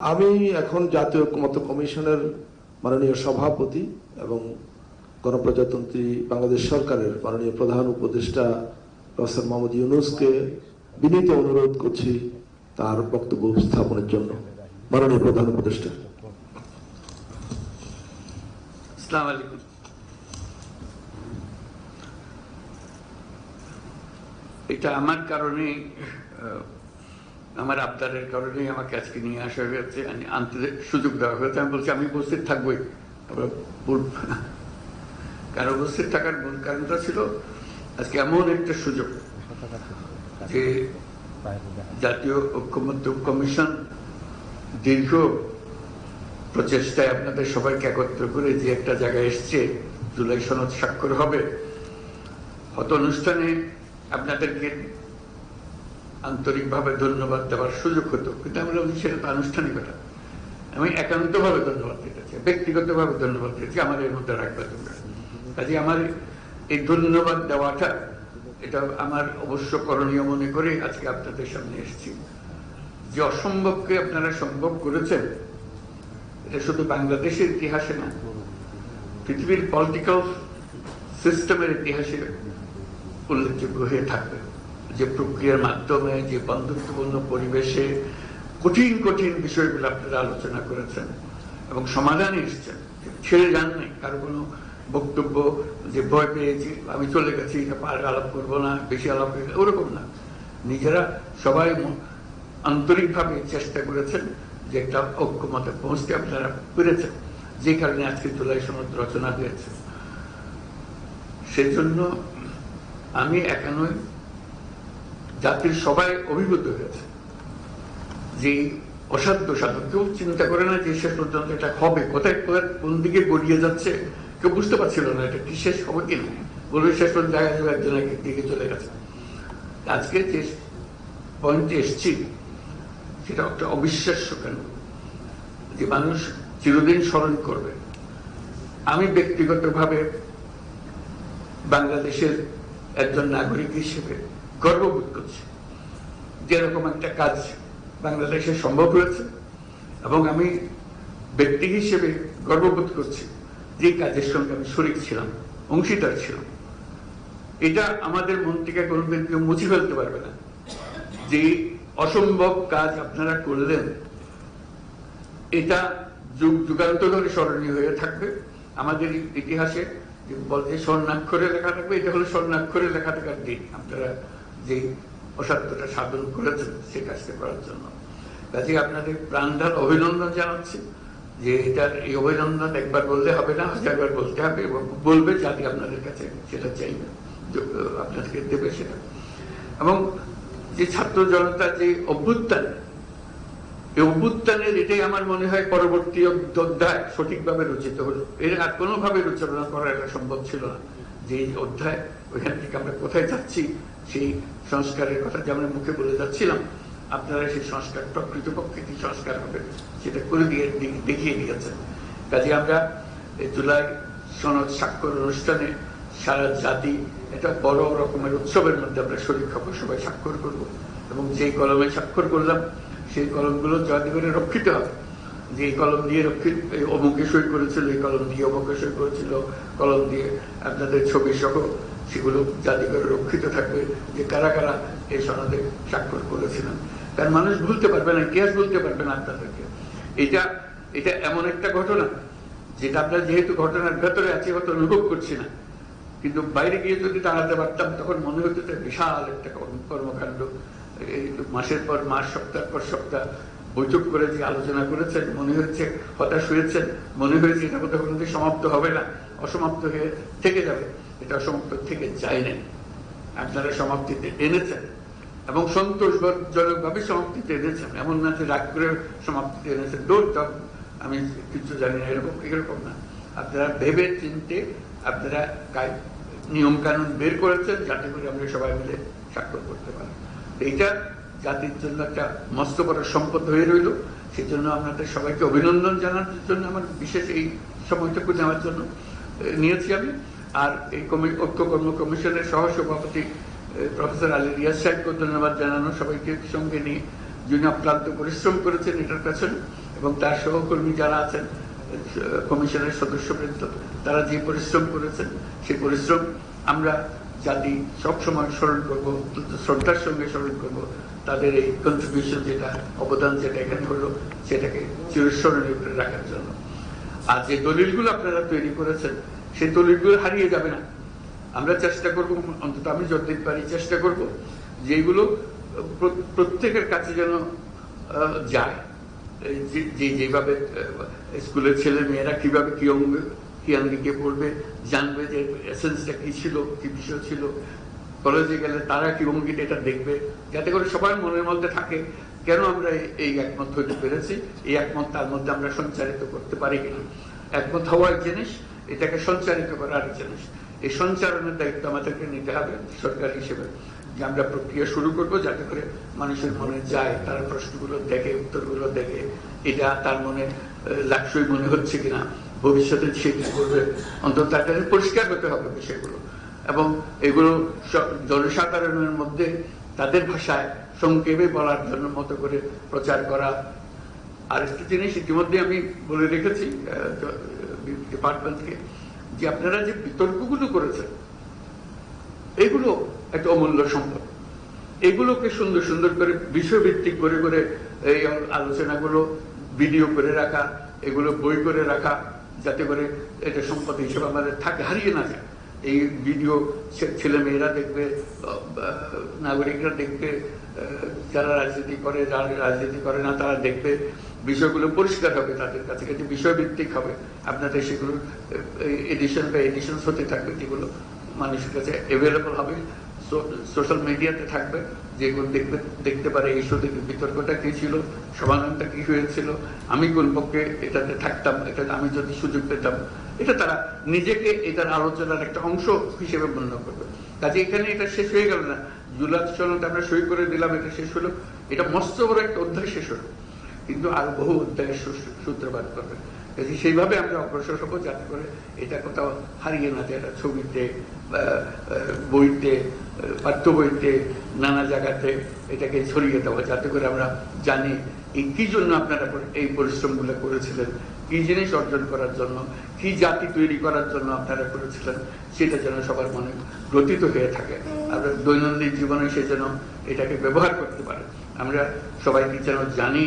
আমি এখন জাতীয় ঐক্যমত্য কমিশনের মাননীয় সভাপতি এবং গণপ্রজাতন্ত্রী বাংলাদেশ সরকারের মাননীয় প্রধান উপদেষ্টা প্রফেসর মোহাম্মদ ইউনুসকে বিনীত অনুরোধ করছি তার বক্তব্য উপস্থাপনের জন্য। মাননীয় প্রধান উপদেষ্টা। এটা আমার কারণে আমার আবদারের কারণেই আমাকে আজকে নিয়ে আসা হয়েছে আনতে সুযোগ দেওয়া হয়েছে। আমি বলছি, আমি উপস্থিত থাকবোই। কারণ উপস্থিত থাকার মূল কারণটা ছিল আজকে এমন একটা সুযোগ যে জাতীয় ঐক্যমত্য কমিশন দীর্ঘ প্রচেষ্টায় আপনাদের সবাইকে একত্র করে যে একটা জায়গায় এসছে, জুলাই সনদ স্বাক্ষর হবে। হত অনুষ্ঠানে আপনাদেরকে আন্তরিকভাবে ধন্যবাদ দেওয়ার সুযোগ হতো। কিন্তু আমরা বলি সেটা তো আনুষ্ঠানিকতা। আমি একান্তভাবে ধন্যবাদ দিতে চাই ব্যক্তিগতভাবে ধন্যবাদ দিতে চাই আমার এর মধ্যে রাখবে তোমরা কাজে আমার এই ধন্যবাদ দেওয়াটা, এটা আমার অবশ্য করণীয় মনে করে আজকে আপনাদের সামনে এসেছি। যে অসম্ভবকে আপনারা সম্ভব করেছেন, এটা শুধু বাংলাদেশের ইতিহাসে না, পৃথিবীর পলিটিক্যাল সিস্টেমের ইতিহাসে উল্লেখযোগ্য হয়ে থাকবে। যে প্রক্রিয়ার মাধ্যমে, যে বন্ধুত্বপূর্ণ পরিবেশে কঠিন কঠিন বিষয়গুলো আপনারা আলোচনা করেছেন এবং সমাধানে এসেছেন। ছেড়ে যান নাই, কারও কোনো বক্তব্য যে ভয় পেয়েছি, আমি চলে গেছি আর আলাপ করব না, বেশি আলাপ ওরকম না। নিজেরা সবাই আন্তরিকভাবে চেষ্টা করেছেন যে একটা ঐক্যমতে পৌঁছতে আপনারা পেরেছেন। যে কারণে আজকে জুলাই সনদ রচনা হয়েছে। সেজন্য আমি একা নই জাতির সবাই অভিভূত হয়েছে। যে অসাধ্য সাধন, কেউ চিন্তা করে না যে শেষ পর্যন্ত এটা হবে, কোথায় কোন দিকে গড়িয়ে যাচ্ছে, কেউ বুঝতে পারছিল না এটা কি শেষ হবে কি না। বলবে শেষ পর্যন্ত দেখা যাবে একজন এক দিকে চলে গেছে। আজকে যে পয়েন্টে এসছি, সেটা একটা অবিশ্বাস্য কেন? যে মানুষ চিরদিন স্মরণ করবে। আমি ব্যক্তিগতভাবে বাংলাদেশের একজন নাগরিক হিসেবে গর্ববোধ করছি যেরকম একটা কাজ বাংলাদেশে সম্ভব হয়েছে এবং আমি ব্যক্তি হিসেবে গর্ববোধ করছি যে কাজের সঙ্গে আমি শরিক ছিলাম, অংশীদার ছিলাম। এটা আমাদের মন থেকে কেউ মুছে ফেলতে পারবে না যে অসম্ভব কাজ আপনারা করলেন। এটা যুগ যুগান্তর ধরে স্মরণীয় হয়ে থাকবে। আমাদের ইতিহাসে বলতে স্বর্ণাক্ষরে লেখা থাকবে, এটা হলো স্বর্ণাক্ষরে লেখা থাকার দিন। আপনারা যে অসাধ্যটা সাধন করেছেন, সে কাজটা করার জন্য। কাজে আপনাদের প্রাণঢাল অভিনন্দন জানাচ্ছি যে এটার এই অভিনন্দন একবার বললে হবে না হাজারবার বলতে হবে এবং বলবে জাতি আপনাদের কাছে সেটা চাইবে আপনাদেরকে দেবে সেটা। এবং যে ছাত্র জনতা যে অভ্যুত্থান, এই অভ্যুত্থানের এটাই আমার মনে হয় পরবর্তী অধ্যায় সঠিকভাবে রচিত হলো। এর আর কোনোভাবে রচনা করা এটা সম্ভব ছিল না। যে অধ্যায়, ওইখান থেকে আমরা কোথায় যাচ্ছি সেই সংস্কারের কথা যে আমরা মুখে বলে যাচ্ছিলাম, আপনারা সেই সংস্কার প্রকৃতপক্ষে কি সংস্কার হবে সেটা করে দিয়ে দেখিয়ে দিয়েছেন। কাজে আমরা জুলাই সনদ স্বাক্ষর অনুষ্ঠানে সারা জাতি এটা বড় রকমের উৎসবের মধ্যে আমরা শরীর খবর সবাই স্বাক্ষর করব এবং যেই কলমে স্বাক্ষর করলাম, সেই কলমগুলো যাতে করে রক্ষিত হবে। যে কলম দিয়ে রক্ষিত অমুকে সই করেছিল, এই কলম দিয়ে অমুকে সই করেছিল, কলম দিয়ে আপনাদের ছবি সহ সেগুলো যাতে করে রক্ষিত থাকবে যে কারা কারা এই সনদে স্বাক্ষর করেছিলেন। কারণ মানুষ ভুলতে পারবে না ইতিহাস ভুলতে পারবে না আপনাদেরকে এটা এটা এমন একটা ঘটনা, যেটা আমরা যেহেতু ঘটনার ভেতরে আছি হয়তো অনুভব করছি না। কিন্তু বাইরে গিয়ে যদি দাঁড়াতে পারতাম, তখন মনে হতো যে বিশাল একটা কর্ম- কর্মকাণ্ড। মাসের পর মাস, সপ্তাহ পর সপ্তাহ বৈঠক করে যে আলোচনা করেছেন, মনে হচ্ছে হতাশ হয়েছেন, মনে হয়েছে এটা কোথাও কোনোদিন সমাপ্ত হবে না, অসমাপ্ত হয়ে থেকে যাবে। এটা অসমাপ্ত থেকে যায় না আপনারা সমাপ্তিতে এনেছেন এবং সন্তোষজনকভাবে সমাপ্তিতে এনেছেন। এমন না যে রাগ করে সমাপ্তিতে এনেছেন। ডোন্ট আমি কিছু জানি না, এরকম এরকম না। আপনারা ভেবে চিনতে আপনারা নিয়মকানুন বের করেছেন যাতে করে আমরা সবাই মিলে স্বাক্ষর করতে পারি। এইটা জাতির জন্য একটা মস্ত বড় সম্পদ হয়ে রইল। সেই জন্য আপনাদের সবাইকে অভিনন্দন জানানোর জন্য আমার বিশেষ এই সময়টুকু নেওয়ার জন্য নিয়েছি আমি। আর এই কমি, ঐক্য কর্ম কমিশনের সহসভাপতি প্রফেসর আলী রিয়াজ সাহেবকে ধন্যবাদ জানানো, সবাইকে সঙ্গে নিয়ে যিনি অক্লান্ত পরিশ্রম করেছেন এটার পেছনে এবং তার সহকর্মী যারা আছেন কমিশনের সদস্যবৃন্দ, তারা যে পরিশ্রম করেছেন, সেই পরিশ্রম আমরা জাতি সবসময় স্মরণ করব, শ্রদ্ধার সঙ্গে স্মরণ করব, তাদের এই কন্ট্রিবিউশন যেটা, অবদান যেটা এখানে হলো, সেটাকে চিরস্মরণীয় করে রাখার জন্য। আর যে দলিলগুলো আপনারা তৈরি করেছেন সেই দলিলগুলো হারিয়ে যাবে না। আমরা চেষ্টা করব, অন্তত আমি যতদিন পারি চেষ্টা করব যেগুলো প্র- প্রত্যেকের কাছে যেন যায়। যে- যেভাবে স্কুলের ছেলে মেয়েরা কীভাবে কী অঙ্গ, কী আঙ্গিকে পড়বে, জানবে যে এসেন্সটা কী ছিল, কী বিষয় ছিল। কলেজে গেলে তারা কি অঙ্গিতে এটা দেখবে? যাতে করে সবার মনের মধ্যে থাকে, কেন আমরা এই- একমত হতে পেরেছি? এই একমত তার মধ্যে আমরা সঞ্চারিত করতে পারি কিনা? একমত হওয়া এক জিনিস এটাকে সঞ্চারিত করা আরেক জিনিস এই সঞ্চারণের দায়িত্ব আমাদেরকে নিতে হবে সরকার হিসেবে। যে আমরা প্রক্রিয়া শুরু করব যাতে করে মানুষের মনে যায়, তার প্রশ্নগুলো দেখে, উত্তরগুলো দেখে, এটা তার মনে লাকসই মনে হচ্ছে কিনা, ভবিষ্যতে সে কি করবে, অন্তত তার পরিষ্কার হতে হবে বিষয়গুলো। এবং এগুলো জনসাধারণের মধ্যে তাদের ভাষায় সংক্ষেপে বলার জন্য মতো করে প্রচার করা, আর একটা জিনিস ইতিমধ্যে আমি বলে রেখেছি ডিপার্টমেন্টকে যে আপনারা যে বিতর্কগুলো করেছেন, এগুলো একটা অমূল্য সম্পদ। এগুলোকে সুন্দর সুন্দর করে বিষয়ভিত্তিক করে করে এই আলোচনাগুলো, ভিডিও করে রাখা, এগুলো বই করে রাখা, যাতে করে এটা সম্পদ হিসেবে আমাদের থাকে, হারিয়ে না যায়। এই ভিডিও ছেলে মেয়েরা দেখবে নাগরিকরা দেখবে যারা রাজনীতি করে, যারা রাজনীতি করে না, তারা দেখবে বিষয়গুলো পরিষ্কার হবে, তাদের কাছে কিন্তু বিষয়ভিত্তিক হবে, আপনাদের সেগুলো এডিশন বা এডিশন হতে থাকবে, যেগুলো মানুষের কাছে অ্যাভেলেবল হবে সোশ্যাল মিডিয়াতে থাকবে, যেগুলো দেখবে, দেখতে পারে এই শুধু বিতর্কটা কি ছিল, সমাধানটা কি হয়েছিল, আমি কোন পক্ষে এটাতে থাকতাম, এটা আমি যদি সুযোগ পেতাম, এটা তারা নিজেকে এটার আলোচনার একটা অংশ হিসেবে গণ্য করবে। কাজে এখানে এটা শেষ হয়ে গেল না জুলাই সনদ আমরা সই করে দিলাম, এটা শেষ হলো, এটা মস্ত বড় একটা অধ্যায় শেষ হলো। কিন্তু আরও বহু অধ্যায়ের সূত্রপাত করবে। সেইভাবে আমরা অগ্রসর হব যাতে করে এটা কোথাও হারিয়ে না যায় ছবিতে বইতে পাঠ্য বইতে নানা জায়গাতে এটাকে ছড়িয়ে দেওয়া, যাতে করে আমরা জানি এই কি জন্য আপনারা এই পরিশ্রমগুলো করেছিলেন, কি জিনিস অর্জন করার জন্য, কি জাতি তৈরি করার জন্য আপনারা করেছিলেন, সেটা যেন সবার মনে গ্রথিত হয়ে থাকে। আমরা দৈনন্দিন জীবনে সে যেন এটাকে ব্যবহার করতে পারে। আমরা সবাইকে যেন জানি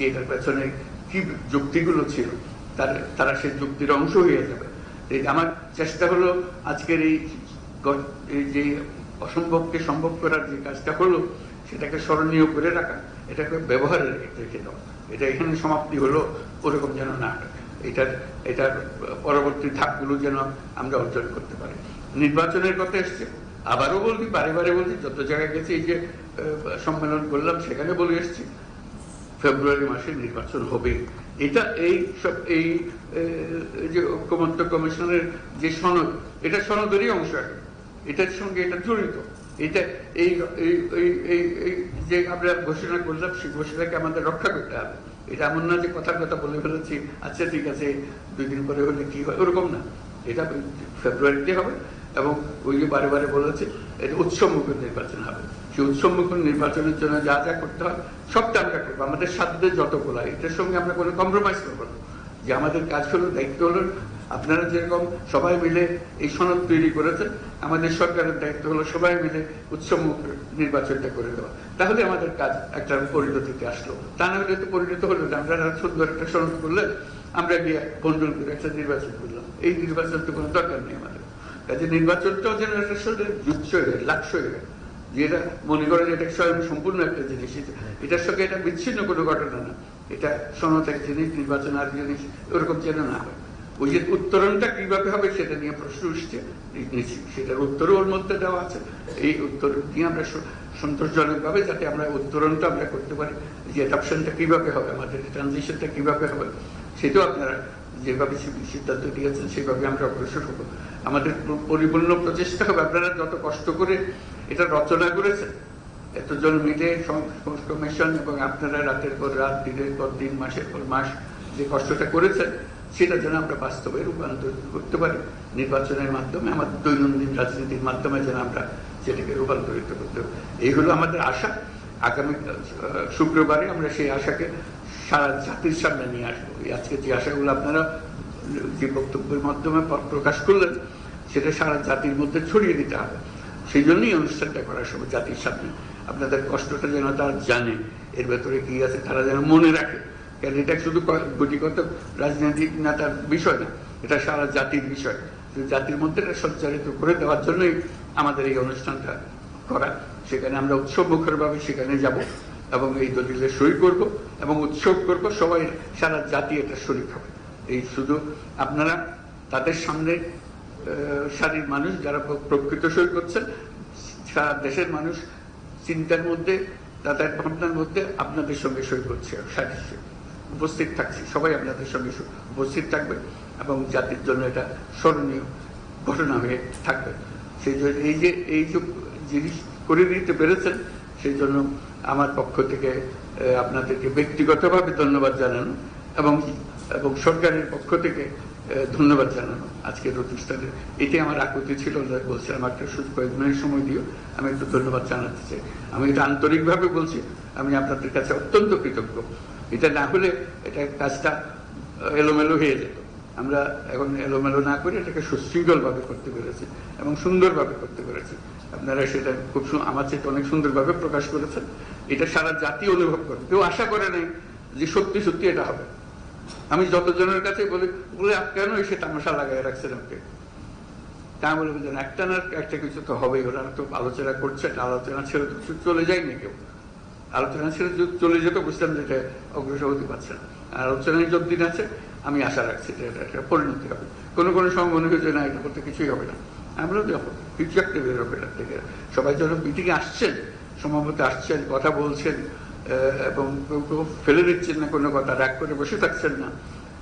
যে এটার পেছনে কি যুক্তিগুলো ছিল, তার, তারা সেই যুক্তির অংশ হয়ে যাবে। এই আমার চেষ্টা হলো আজকের এই যে অসম্ভবকে সম্ভব করার যে কাজটা হলো, সেটাকে স্মরণীয় করে রাখা, এটাকে ব্যবহারে রেখে- এটা এখানে সমাপ্তি হলো, ওরকম যেন না এটার এটার পরবর্তী ধাপগুলো যেন আমরা অর্জন করতে পারি। নির্বাচনের কথা এসছে। আবারও বলছি, বারে বারে বলছি, যত জায়গায় গেছি, এই যে সম্মেলন করলাম, সেখানে বলে এসছি। ফেব্রুয়ারি মাসে নির্বাচন হবে। এটা এই সব এই যে ঐক্যমত্য কমিশনের যে সনদ, এটা সনদেরই অংশ এটার সঙ্গে এটা জড়িত। এটা এই যে আমরা ঘোষণা করলাম, সেই ঘোষণাকে আমাদের রক্ষা করতে হবে। এটা এমন না যে কথার কথা বলে ফেলেছি আচ্ছা ঠিক আছে, দুই দিন পরে হলে কি হয়? ওরকম না। এটা ফেব্রুয়ারিতে হবে এবং ওই যে বারে বারে বলেছে এটা উৎসবমুখ নির্বাচন হবে। সেই উৎসবমুখ নির্বাচনের জন্য যা যা করতে হয়, সবটা আমরা করব। আমাদের সাধ্য সাধ্যে যতগুলা এটার সঙ্গে আমরা কোনো কম্প্রোমাইজ করব না। যে আমাদের কাজ হলো, দায়িত্ব হলো, আপনারা যেরকম সবাই মিলে এই সনদ তৈরি করেছেন, আমাদের সরকারের দায়িত্ব হলো সবাই মিলে উৎসবমুখ নির্বাচনটা করে দেওয়া। তাহলে আমাদের কাজ একটা পরিণতিতে আসলো। তা না হলে তো পরিণত হলো না। আমরা সুন্দর একটা সনদ করলে আমরা গিয়ে বন্ডল করে একটা নির্বাচন করলাম। এই নির্বাচন তো কোনো দরকার নেই আমাদের। কাজে নির্বাচনটাও যেন একটা সাথে জুৎস হয়ে যেটা মনে করেন এটা স্বয়ং সম্পূর্ণ একটা জিনিস। এটার সঙ্গে এটা বিচ্ছিন্ন কোনো ঘটনা না। এটা সনদ এক জিনিস, নির্বাচন আর জিনিস, ওরকম যেন না হয়। ওই যে উত্তরণটা কীভাবে হবে সেটা নিয়ে প্রশ্ন উঠছে। সেটার উত্তরও ওর মধ্যে দেওয়া আছে। এই উত্তর নিয়ে আমরা স- সন্তোষজনক ভাবে যাতে আমরা উত্তরণটা আমরা করতে পারি যে অ্যাডাপশনটা কীভাবে হবে, আমাদের ট্রানজিশনটা কীভাবে হবে, সেটাও আপনারা যেভাবে সিদ্ধান্ত দিয়েছেন সেভাবে আমরা অগ্রসর হব। আমাদের পরিপূর্ণ প্রচেষ্টা হবে। আপনারা যত কষ্ট করে এটা রচনা করেছেন এতজন মিলে কমিশন এবং আপনারা রাতের পর রাত, দিনের পর দিন, মাসের পর মাস যে কষ্টটা করেছেন, সেটা যেন আমরা বাস্তবে রূপান্তর করতে পারি। নির্বাচনের মাধ্যমে আমাদের দৈনন্দিন রাজনীতির মাধ্যমে যেন আমরা সেটাকে রূপান্তরিত করতে পারি। এই হলো আমাদের আশা। আগামী শুক্রবারে আমরা সেই আশাকে সারা জাতির সামনে নিয়ে আসব। আজকে যে আশাগুলো আপনারা, যে বক্তব্যের মাধ্যমে প্রকাশ করলেন, সেটা সারা জাতির মধ্যে ছড়িয়ে দিতে হবে। সেই জন্যই অনুষ্ঠানটা করার সব জাতির সামনে আপনাদের কষ্টটা যেন তারা জানে, এর ভেতরে কি আছে তারা যেন মনে রাখে। কারণ এটা শুধু গুটিগত রাজনৈতিক নেতার বিষয় না, এটা সারা জাতির বিষয়। জাতির মধ্যে এটা সঞ্চারিত করে দেওয়ার জন্যই আমাদের এই অনুষ্ঠানটা করা। সেখানে আমরা উৎসব মুখরভাবে সেখানে যাব এবং এই দলিলে সই করব এবং উৎসব করব, সবাই সারা জাতি এটা শরীর হবে। এই শুধু আপনারা তাদের সামনে সারির মানুষ যারা প্রকৃত সই করছেন, সারা দেশের মানুষ চিন্তার মধ্যে তাদের ভাবনার মধ্যে আপনাদের সঙ্গে সই করছে সারির। উপস্থিত থাকছি, সবাই আপনাদের সঙ্গে উপস্থিত থাকবে এবং জাতির জন্য এটা স্মরণীয় ঘটনা হয়ে থাকবে সেই জন্য এই যে এই যে জিনিস করে দিতে পেরেছেন, সেই জন্য আমার পক্ষ থেকে আপনাদেরকে ব্যক্তিগতভাবে ধন্যবাদ জানানো এবং এবং সরকারের পক্ষ থেকে ধন্যবাদ জানানো আজকের অনুষ্ঠানে। এটি আমার আকুতি ছিল না, আমার একটা সুযোগ কয়েক মিনিট সময় দিও। আমি একটু ধন্যবাদ জানাতে চাই। আমি এটা আন্তরিকভাবে বলছি আমি আপনাদের কাছে অত্যন্ত কৃতজ্ঞ। এটা না হলে এটা কাজটা এলোমেলো হয়ে যেত। আমরা এখন এলোমেলো না করে এটাকে সুশৃঙ্খলভাবে করতে পেরেছি এবং সুন্দরভাবে করতে পেরেছি। আপনারা সেটা খুব আমার চেয়ে অনেক সুন্দরভাবে প্রকাশ করেছেন। এটা সারা জাতি অনুভব করে। কেউ আশা করে নাই যে সত্যি সত্যি এটা হবে। আমি যতজনের কাছে বলি বলে কেন এসে তামাশা লাগাই রাখছেন আপনি তা বলে বলছেন একটা না একটা কিছু তো হবেই, ওরা তো আলোচনা করছে আলোচনা ছেড়ে তো চলে যায়নি কেউ। আলোচনা ছেড়ে চলে যেত বুঝতাম যে এটা অগ্রসর হতে পারছে না। আর আলোচনায় যতদিন আছে, আমি আশা রাখছি যে এটা একটা পরিণতি হবে। কোনো কোনো সময় মনে হয়েছে, না, এটা করতে কিছুই হবে না। আমরাও দেখো, কিছু একটা বের এটা থেকে। সবাই যেন মিটিংয়ে আসছেন সমাপতি আসছেন, কথা বলছেন এবং কেউ ফেলে দিচ্ছেন না কোনো কথা, রাগ করে বসে থাকছেন না।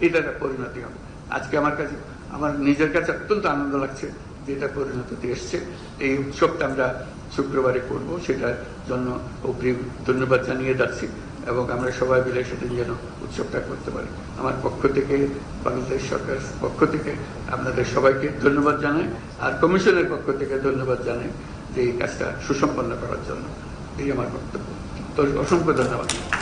এটা একটা পরিণতি হবে। আজকে আমার কাছে, আমার নিজের কাছে অত্যন্ত আনন্দ লাগছে যে এটা পরিণতিতে এসছে। এই উৎসবটা আমরা শুক্রবারে করব, সেটার জন্য অগ্রিম ধন্যবাদ জানিয়ে যাচ্ছি এবং আমরা সবাই মিলে সেটা যেন উৎসবটা করতে পারি। আমার পক্ষ থেকে, বাংলাদেশ সরকার পক্ষ থেকে আপনাদের সবাইকে ধন্যবাদ জানাই, আর কমিশনের পক্ষ থেকে ধন্যবাদ জানাই যে এই কাজটা সুসম্পন্ন করার জন্য। এই আমার বক্তব্য। তো অসংখ্য ধন্যবাদ।